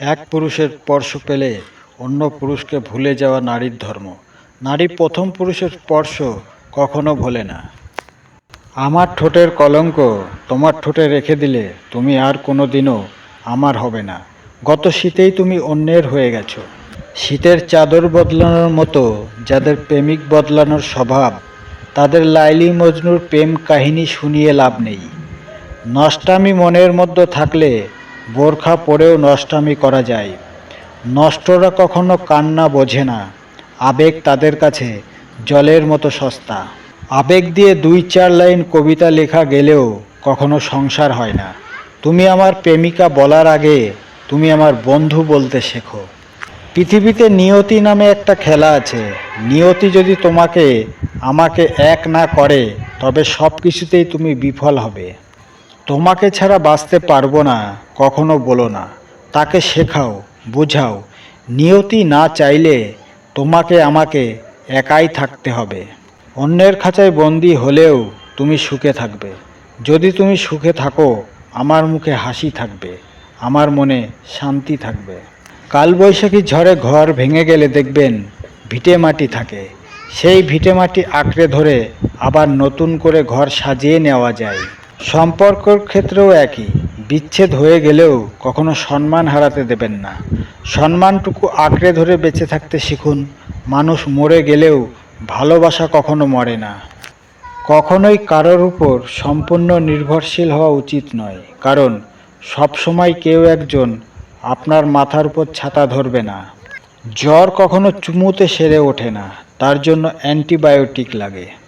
এক পুরুষের স্পর্শ পেলে অন্য পুরুষকে ভুলে যাওয়া নারীর ধর্ম। নারী প্রথম পুরুষের স্পর্শ কখনো ভোলে না। আমার ঠোঁটের কলঙ্ক তোমার ঠোঁটে রেখে দিলে তুমি আর কোনো দিনও আমার হবে না। গত শীতেই তুমি অন্যের হয়ে গেছো। শীতের চাদর বদলানোর মতো যাদের প্রেমিক বদলানোর স্বভাব, তাদের লাইলি মজনুর প্রেম কাহিনী শুনিয়ে লাভ নেই। নষ্টামি মনের মধ্যে থাকলে বোরখা পরেও নষ্টামি করা যায়। নষ্টরা কখনো কান্না বোঝে না। আবেগ তাদের কাছে জলের মতো সস্তা। আবেগ দিয়ে দুই চার লাইন কবিতা লেখা গেলেও কখনো সংসার হয় না। তুমি আমার প্রেমিকা বলার আগে তুমি আমার বন্ধু বলতে শেখো। পৃথিবীতে নিয়তি নামে একটা খেলা আছে। নিয়তি যদি তোমাকে, আমাকে এক না করে, তবে সব কিছুতেই তুমি বিফল হবে। তোমাকে ছাড়া বাঁচতে পারব না, কখনো বলো না। তাকে শেখাও, বোঝাও। নিয়তি না চাইলে তোমাকে আমাকে একাই থাকতে হবে। অন্যের খাঁচায় বন্দি হলেও তুমি সুখে থাকবে। যদি তুমি সুখে থাকো, আমার মুখে হাসি থাকবে, আমার মনে শান্তি থাকবে। কালবৈশাখী ঝড়ে ঘর ভেঙে গেলে দেখবেন ভিটে মাটি থাকে। সেই ভিটে মাটি আঁকড়ে ধরে আবার নতুন করে ঘর সাজিয়ে নেওয়া যায়। সম্পর্কর ক্ষেত্রেও একই। বিচ্ছেদ হয়ে গেলেও কখনো সম্মান হারাতে দেবেন না। সম্মানটুকু আঁকড়ে ধরে বেঁচে থাকতে শিখুন। মানুষ মরে গেলেও ভালোবাসা কখনো মরে না। কখনোই কারোর উপর সম্পূর্ণ নির্ভরশীল হওয়া উচিত নয়। কারণ সবসময় কেউ একজন আপনার মাথার উপর ছাতা ধরবে না। জ্বর কখনো চুমুতে সেরে ওঠে না। তার জন্য অ্যান্টিবায়োটিক লাগে।